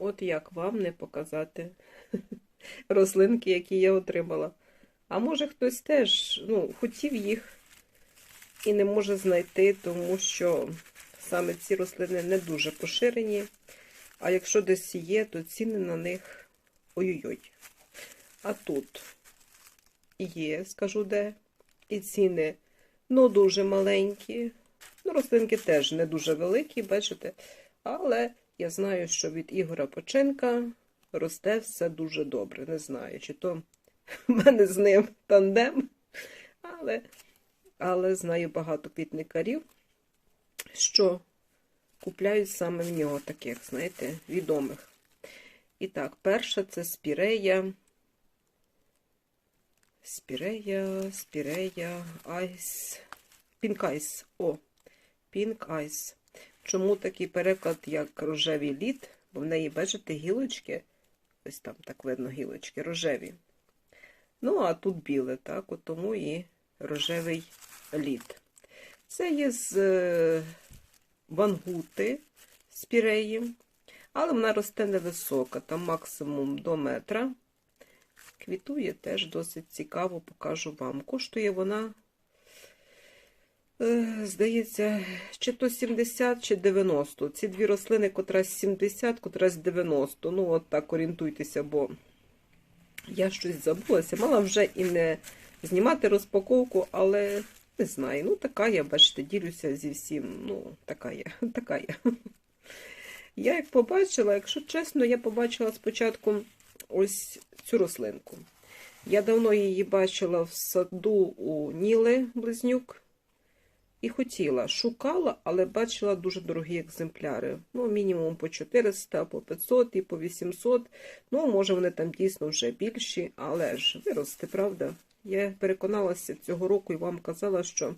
от як вам не показати рослинки, які я отримала. А може хтось теж ну, хотів їх і не може знайти, тому що саме ці рослини не дуже поширені. А якщо десь є, то ціни на них ой-ой-ой. А тут є, скажу де, і ціни ну дуже маленькі. Ну, рослинки теж не дуже великі, бачите. Але я знаю, що від Ігора Поченка росте все дуже добре. Не знаю, чи то в мене з ним тандем, але, але знаю багато квітникарів, що купляють саме в нього таких, знаєте, відомих. І так, перша це спірея. Спірея, спірея, айс, пінкайс. О, пінкайс. Чому такий переклад, як рожевий лід? Бо в неї, бачите, гілочки, ось там так видно гілочки, рожеві. Ну, а тут біле, так, от тому і рожевий лід. Це є з е, вангути спіреї, але вона росте невисока, там максимум до метра. Квітує теж досить цікаво, покажу вам. Коштує вона, здається, чи то 70, чи 90. Ці дві рослини, котрась 70, котрась 90. Ну, от так орієнтуйтеся, бо я щось забулася. Мала вже і не знімати розпаковку, але не знаю. Ну, така я, бачите, ділюся зі всім. Ну, така я, така я. Я як побачила, якщо чесно, я побачила спочатку ось цю рослинку. Я давно її бачила в саду у Ніли Близнюк. І хотіла, шукала, але бачила дуже дорогі екземпляри. Ну, мінімум по 400, по 500 і по 800. Ну, може, вони там дійсно вже більші, але ж виросте, правда? Я переконалася цього року і вам казала, що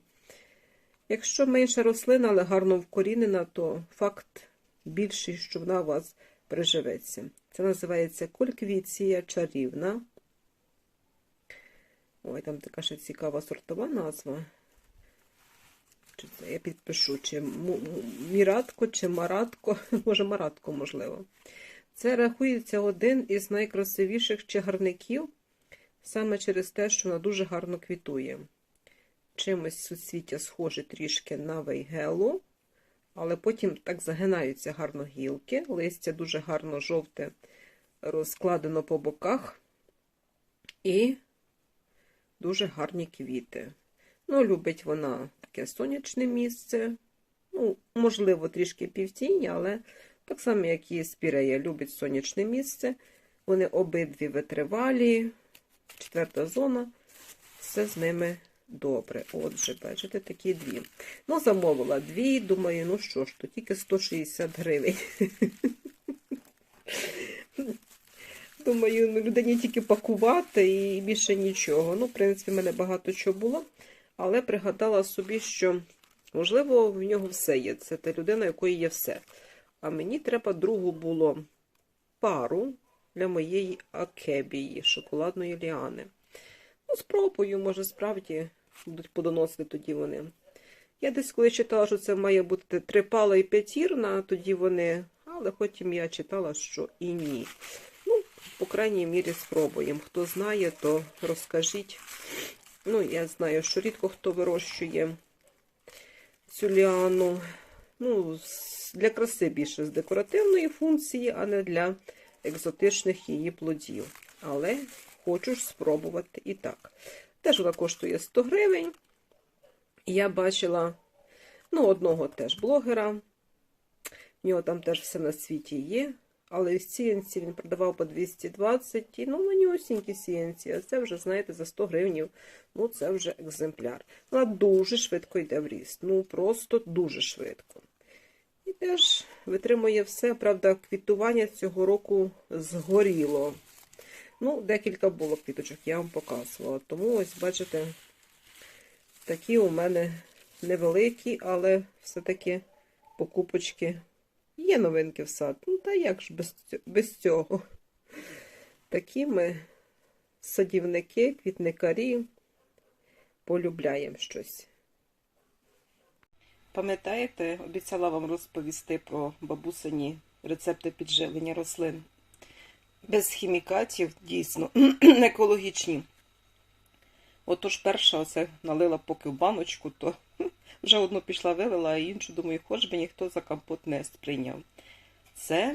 якщо менша рослина, але гарно вкорінена, то факт більший, що вона у вас приживеться. Це називається кольквіція чарівна. Ой, там така ще цікава сортова назва. Чи це я підпишу, чи міратко, чи маратко, може, маратко, можливо. Це рахується один із найкрасивіших чагарників, саме через те, що вона дуже гарно квітує. Чимось суцвіття схоже трішки на вейгелу, але потім так загинаються гарно гілки, листя дуже гарно жовте розкладено по боках і дуже гарні квіти. Ну, любить вона таке сонячне місце. Ну, можливо, трішки півтінь, але так само, як і спірея, любить сонячне місце. Вони обидві витривалі, четверта зона, все з ними добре. Отже, бачите, такі дві. Ну, замовила дві, думаю, ну що ж, то тільки 160 гривень. Думаю, ну, людині тільки пакувати і більше нічого. Ну, в принципі, в мене багато чого було, але пригадала собі, що, можливо, в нього все є. Це та людина, якої є все. А мені треба другу було пару для моєї акебії, шоколадної ліани. Ну, спробую, може, справді будуть подоносити тоді вони. Я десь коли читала, що це має бути трипала і п'ятірна, тоді вони, але потім я читала, що і ні. Ну, по крайній мірі, спробуємо. Хто знає, то розкажіть. Ну, я знаю, що рідко хто вирощує цю ліану. Ну, для краси більше з декоративної функції, а не для екзотичних її плодів. Але хочу ж спробувати і так. Теж вона коштує 100 гривень. Я бачила ну, одного теж блогера. В нього там теж все на світі є. Але в сіянці він продавав по 220, і ну, манюсінькі сіянці, а це вже, знаєте, за 100 гривень, ну, це вже екземпляр. Вона дуже швидко йде в ріст. Ну, просто дуже швидко. І теж витримує все. Правда, квітування цього року згоріло. Ну, декілька було квіточок, я вам показувала. Тому ось, бачите, такі у мене невеликі, але все-таки покупочки. Є новинки в сад. Ну, та як ж без, цього? Такі ми садівники, квітникарі, полюбляємо щось. Пам'ятаєте, обіцяла вам розповісти про бабусині рецепти підживлення рослин. Без хімікатів, дійсно, екологічні. Отож, перша оце налила поки в баночку, то вже одну пішла вилила, а іншу, думаю, хоч би ніхто за компот не сприйняв. Це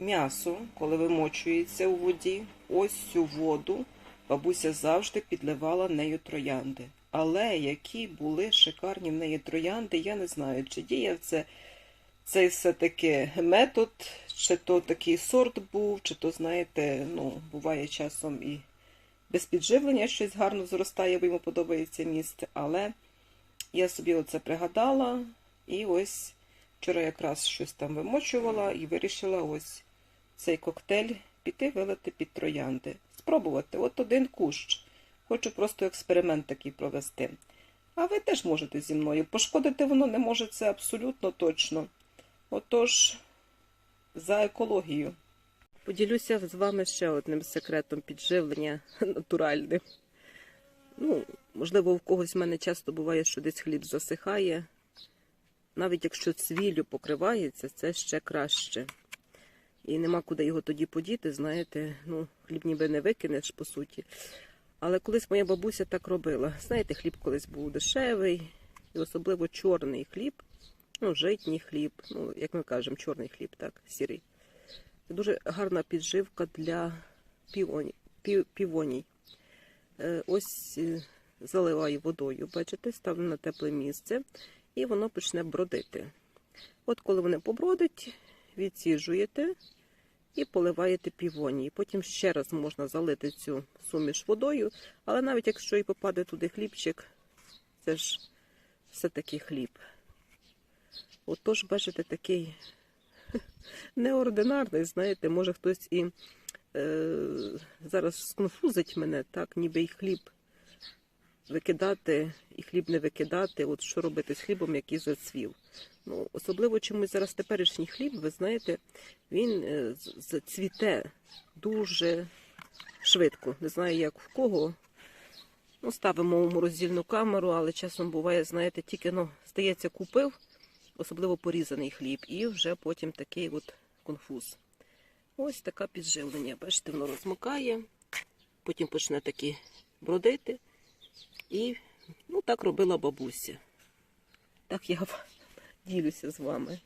м'ясо, коли вимочується у воді, ось цю воду бабуся завжди підливала нею троянди. Але які були шикарні в неї троянди, я не знаю, чи діяв це цей все-таки метод, чи то такий сорт був, чи то, знаєте, ну, буває часом і без підживлення щось гарно зростає, бо йому подобається місце. Але я собі оце пригадала, і ось вчора якраз щось там вимочувала і вирішила ось цей коктейль піти вилити під троянди. Спробувати. От один кущ. Хочу просто експеримент такий провести. А ви теж можете зі мною. Пошкодити воно не може це абсолютно точно. Отож, за екологію. Поділюся з вами ще одним секретом підживлення натуральним. Ну, можливо, в когось в мене часто буває, що десь хліб засихає. Навіть якщо цвіллю покривається, це ще краще. І нема куди його тоді подіти, знаєте, ну, хліб ніби не викинеш, по суті. Але колись моя бабуся так робила. Знаєте, хліб колись був дешевий, і особливо чорний хліб, ну, житній хліб, ну, як ми кажемо, чорний хліб, так, сірий. Це дуже гарна підживка для півоні, пів, півоній. Е, ось е, заливаю водою, бачите, ставлю на тепле місце, і воно почне бродити. От коли вони побродить, відсіжуєте і поливаєте півонії. Потім ще раз можна залити цю суміш водою, але навіть якщо і попаде туди хлібчик, це ж все-таки хліб. Отож, бачите, такий неординарний, знаєте, може хтось і зараз сконфузить мене, так, ніби і хліб викидати, і хліб не викидати. От що робити з хлібом, який зацвів. Ну, особливо чомусь зараз теперішній хліб, ви знаєте, він е, зацвіте дуже швидко. Не знаю, як в кого. Ну, ставимо у морозильну камеру, але часом буває, знаєте, тільки ну, здається, купив, особливо порізаний хліб, і вже потім такий от конфуз. Ось таке підживлення. Бачите, воно розмикає, потім почне такі бродити. І ну, так робила бабуся. Так я ділюся з вами.